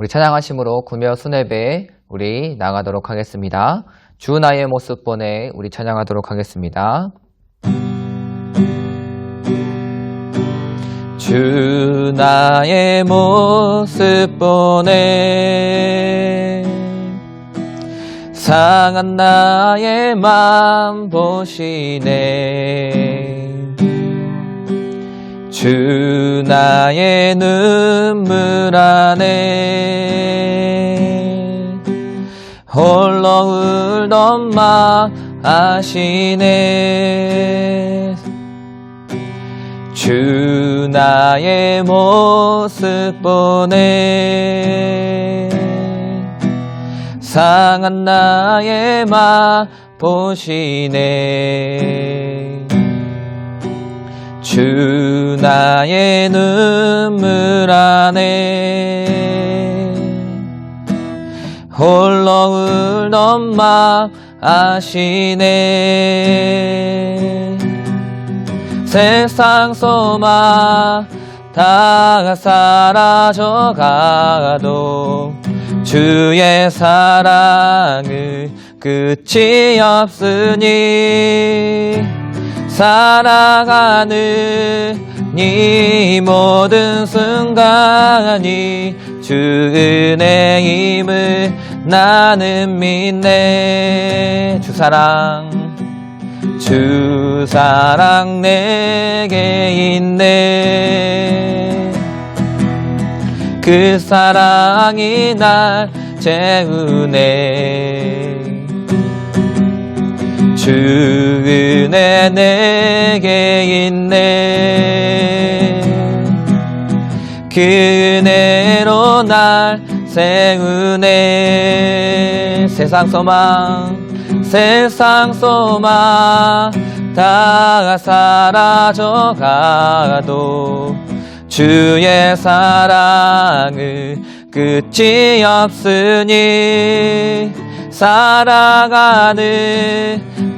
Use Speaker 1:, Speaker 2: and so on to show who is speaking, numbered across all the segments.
Speaker 1: 우리 찬양하심으로 구며 수뇌배에 우리 나가도록 하겠습니다. 주 나의 모습 보내 우리 찬양하도록 하겠습니다. 주 나의 모습 보내 상한 나의 맘 보시네 주 나의 눈물 안에 홀로 울던 마 아시네. 주 나의 모습 보내 상한 나의 마 보시네. 주 나의 눈물 안에 홀로 울던 마 아시네. 세상 소망 다 사라져 가도 주의 사랑은 끝이 없으니 살아가는 이 모든 순간이 주 은혜임을 나는 믿네. 주 사랑. 주 사랑 내게 있네. 그 사랑이 날 채우네 주 은혜 내게 있네. 그 은혜로 날 세우네. 세상 소망 세상 소망 다 사라져 가도 주의 사랑은 끝이 없으니 살아가는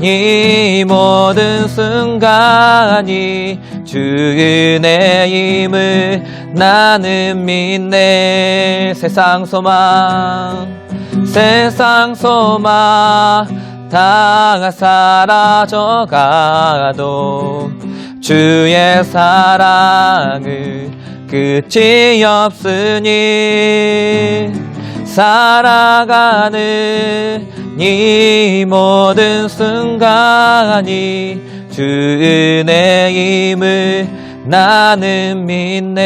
Speaker 1: 이 모든 순간이 주 은혜임을 나는 믿네. 세상 소망 세상 소망 다 사라져 가도 주의 사랑은 끝이 없으니 살아가는 이 모든 순간이 주 은혜임을 나는 믿네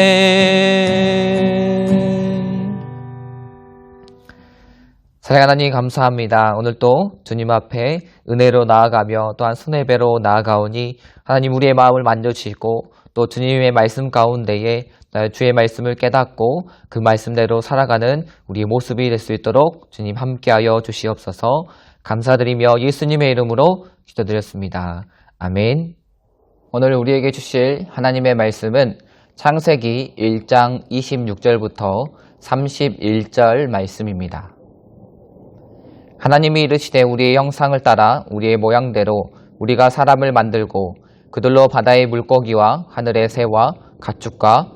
Speaker 1: 사랑 하나님 감사합니다. 오늘도 주님 앞에 은혜로 나아가며 또한 순회배로 나아가오니 하나님 우리의 마음을 만져주시고 또 주님의 말씀 가운데에 주의 말씀을 깨닫고 그 말씀대로 살아가는 우리의 모습이 될 수 있도록 주님 함께하여 주시옵소서 감사드리며 예수님의 이름으로 기도드렸습니다. 아멘. 오늘 우리에게 주실 하나님의 말씀은 창세기 1장 26절부터 31절 말씀입니다. 하나님이 이르시되 우리의 형상을 따라 우리의 모양대로 우리가 사람을 만들고 그들로 바다의 물고기와 하늘의 새와 가축과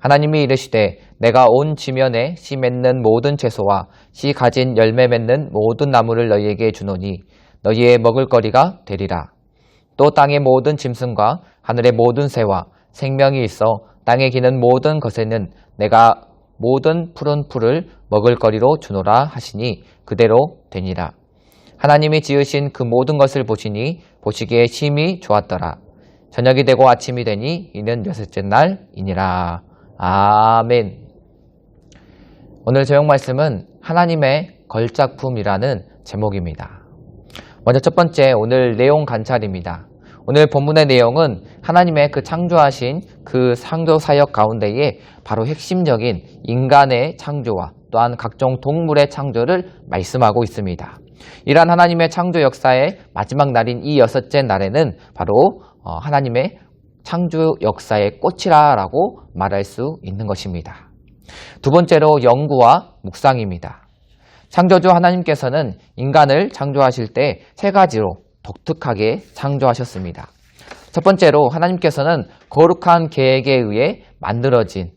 Speaker 1: 하나님이 이르시되 내가 온 지면에 씨 맺는 모든 채소와 씨 가진 열매 맺는 모든 나무를 너희에게 주노니 너희의 먹을거리가 되리라. 또 땅의 모든 짐승과 하늘의 모든 새와 생명이 있어 땅에 기는 모든 것에는 내가 모든 푸른 풀을 먹을거리로 주노라 하시니 그대로 되니라. 하나님이 지으신 그 모든 것을 보시니 보시기에 심히 좋았더라. 저녁이 되고 아침이 되니 이는 여섯째 날이니라. 아멘. 오늘 제목 말씀은 하나님의 걸작품이라는 제목입니다. 먼저 첫 번째 오늘 내용 관찰입니다. 오늘 본문의 내용은 하나님의 그 창조하신 그 창조 사역 가운데에 바로 핵심적인 인간의 창조와 또한 각종 동물의 창조를 말씀하고 있습니다.
Speaker 2: 이러한 하나님의 창조 역사의 마지막 날인 이 여섯째 날에는 바로 어, 하나님의 창조 역사의 꽃이라라고 말할 수 있는 것입니다. 두 번째로 연구와 묵상입니다. 창조주 하나님께서는 인간을 창조하실 때 세 가지로 독특하게 창조하셨습니다. 첫 번째로 하나님께서는 거룩한 계획에 의해 만들어진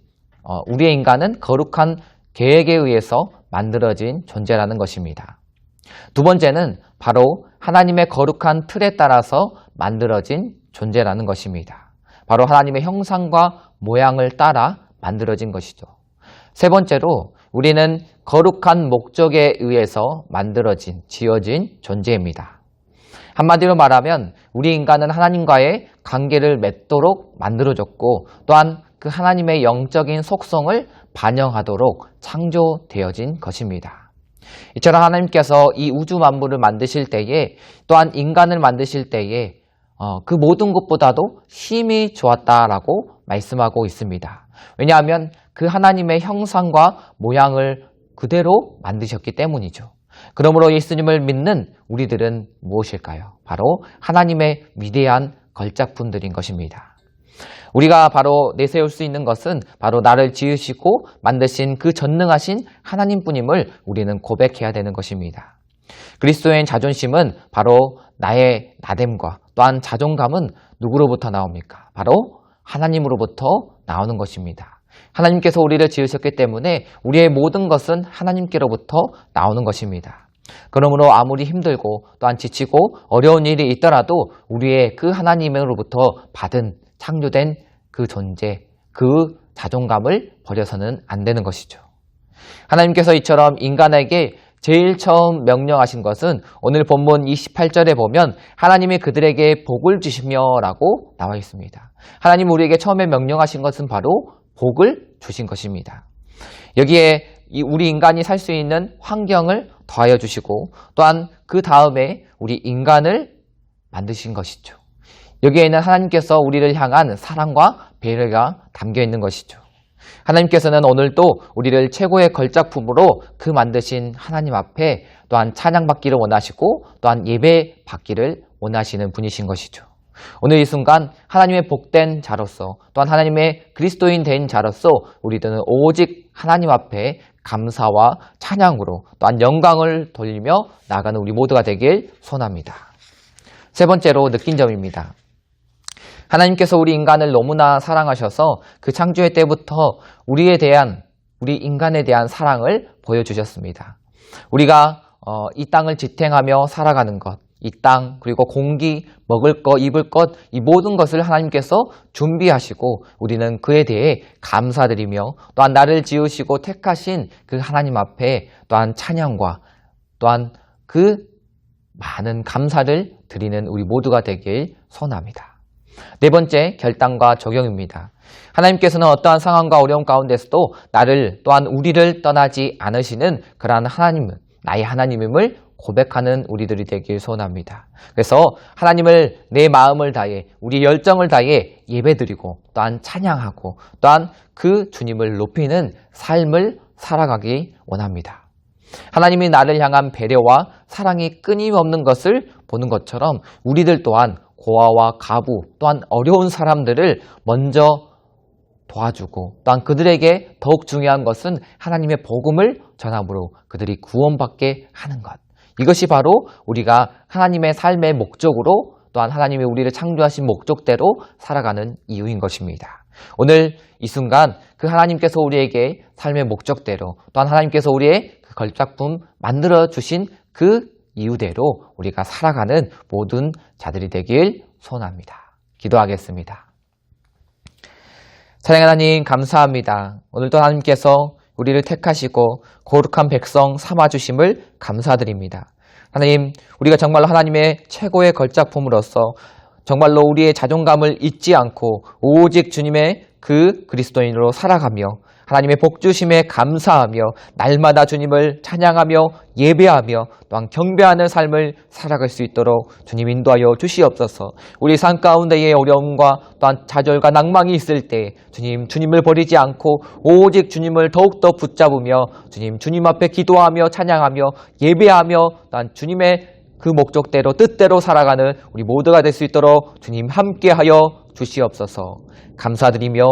Speaker 2: 어, 우리의 인간은 거룩한 계획에 의해서 만들어진 존재라는 것입니다. 두 번째는 바로 하나님의 거룩한 틀에 따라서 만들어진 존재라는 것입니다. 바로 하나님의 형상과 모양을 따라 만들어진 것이죠. 세 번째로 우리는 거룩한 목적에 의해서 만들어진, 지어진 존재입니다. 한마디로 말하면 우리 인간은 하나님과의 관계를 맺도록 만들어졌고 또한 그 하나님의 영적인 속성을 반영하도록 창조되어진 것입니다. 이처럼 하나님께서 이 우주 만물을 만드실 때에 또한 인간을 만드실 때에 어, 그 모든 것보다도 힘이 좋았다라고 말씀하고 있습니다. 왜냐하면 그 하나님의 형상과 모양을 그대로 만드셨기 때문이죠. 그러므로 예수님을 믿는 우리들은 무엇일까요? 바로 하나님의 위대한 걸작품들인 것입니다. 우리가 바로 내세울 수 있는 것은 바로 나를 지으시고 만드신 그 전능하신 하나님뿐임을 우리는 고백해야 되는 것입니다. 그리스도인 자존심은 바로 나의 나됨과 또한 자존감은 누구로부터 나옵니까? 바로 하나님으로부터 나오는 것입니다. 하나님께서 우리를 지으셨기 때문에 우리의 모든 것은 하나님께로부터 나오는 것입니다. 그러므로 아무리 힘들고 또한 지치고 어려운 일이 있더라도 우리의 그 하나님으로부터 받은 창조된 그 존재, 그 자존감을 버려서는 안 되는 것이죠. 하나님께서 이처럼 인간에게 제일 처음 명령하신 것은 오늘 본문 28절에 보면 하나님이 그들에게 복을 주시며 라고 나와 있습니다. 하나님 우리에게 처음에 명령하신 것은 바로 복을 주신 것입니다. 여기에 우리 인간이 살 수 있는 환경을 더하여 주시고 또한 그 다음에 우리 인간을 만드신 것이죠. 여기에는 하나님께서 우리를 향한 사랑과 배려가 담겨 있는 것이죠. 하나님께서는 오늘도 우리를 최고의 걸작품으로 그 만드신 하나님 앞에 또한 찬양받기를 원하시고 또한 예배 받기를 원하시는 분이신 것이죠. 오늘 이 순간 하나님의 복된 자로서 또한 하나님의 그리스도인 된 자로서 우리들은 오직 하나님 앞에 감사와 찬양으로 또한 영광을 돌리며 나가는 우리 모두가 되길 소원합니다. 세 번째로 느낀 점입니다. 하나님께서 우리 인간을 너무나 사랑하셔서 그 창조의 때부터 우리에 대한 우리 인간에 대한 사랑을 보여주셨습니다. 우리가 어, 이 땅을 지탱하며 살아가는 것, 이 땅, 그리고 공기, 먹을 것, 입을 것, 이 모든 것을 하나님께서 준비하시고 우리는 그에 대해 감사드리며 또한 나를 지으시고 택하신 그 하나님 앞에 또한 찬양과 또한 그 많은 감사를 드리는 우리 모두가 되길 소원합니다. 네 번째, 결단과 적용입니다. 하나님께서는 어떠한 상황과 어려움 가운데서도 나를 또한 우리를 떠나지 않으시는 그러한 하나님은 나의 하나님임을 고백하는 우리들이 되길 소원합니다. 그래서 하나님을 내 마음을 다해 우리 열정을 다해 예배드리고 또한 찬양하고 또한 그 주님을 높이는 삶을 살아가기 원합니다. 하나님이 나를 향한 배려와 사랑이 끊임없는 것을 보는 것처럼 우리들 또한 고아와 가부 또한 어려운 사람들을 먼저 도와주고 또한 그들에게 더욱 중요한 것은 하나님의 복음을 전함으로 그들이 구원받게 하는 것. 이것이 바로 우리가 하나님의 삶의 목적으로 또한 하나님의 우리를 창조하신 목적대로 살아가는 이유인 것입니다. 오늘 이 순간 그 하나님께서 우리에게 삶의 목적대로 또한 하나님께서 우리의 그 걸작품 만들어 주신 그 이유대로 우리가 살아가는 모든 자들이 되길 소원합니다. 기도하겠습니다. 사랑하는 하나님 감사합니다. 오늘도 하나님께서 우리를 택하시고 거룩한 백성 삼아주심을 감사드립니다. 하나님, 우리가 정말로 하나님의 최고의 걸작품으로서 정말로 우리의 자존감을 잊지 않고 오직 주님의 그 그리스도인으로 살아가며 하나님의 복 주심에 감사하며 날마다 주님을 찬양하며 예배하며 또한 경배하는 삶을 살아갈 수 있도록 주님 인도하여 주시옵소서. 우리 삶 가운데의 어려움과 또한 좌절과 낭망이 있을 때 주님 주님을 버리지 않고 오직 주님을 더욱더 붙잡으며 주님 주님 앞에 기도하며 찬양하며 예배하며 또한 주님의 그 목적대로 뜻대로 살아가는 우리 모두가 될 수 있도록 주님 함께하여 주시옵소서. 감사드리며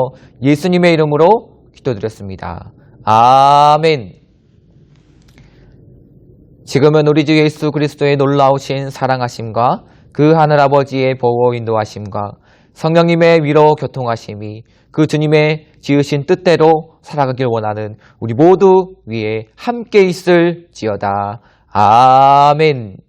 Speaker 2: 예수님의 이름으로 기도드렸습니다. 아멘. 지금은 우리 주 예수 그리스도의 놀라우신 사랑하심과 그 하늘아버지의 보호 인도하심과 성령님의 위로 교통하심이 그 주님의 지으신 뜻대로 살아가길 원하는 우리 모두 위에 함께 있을 지어다. 아멘.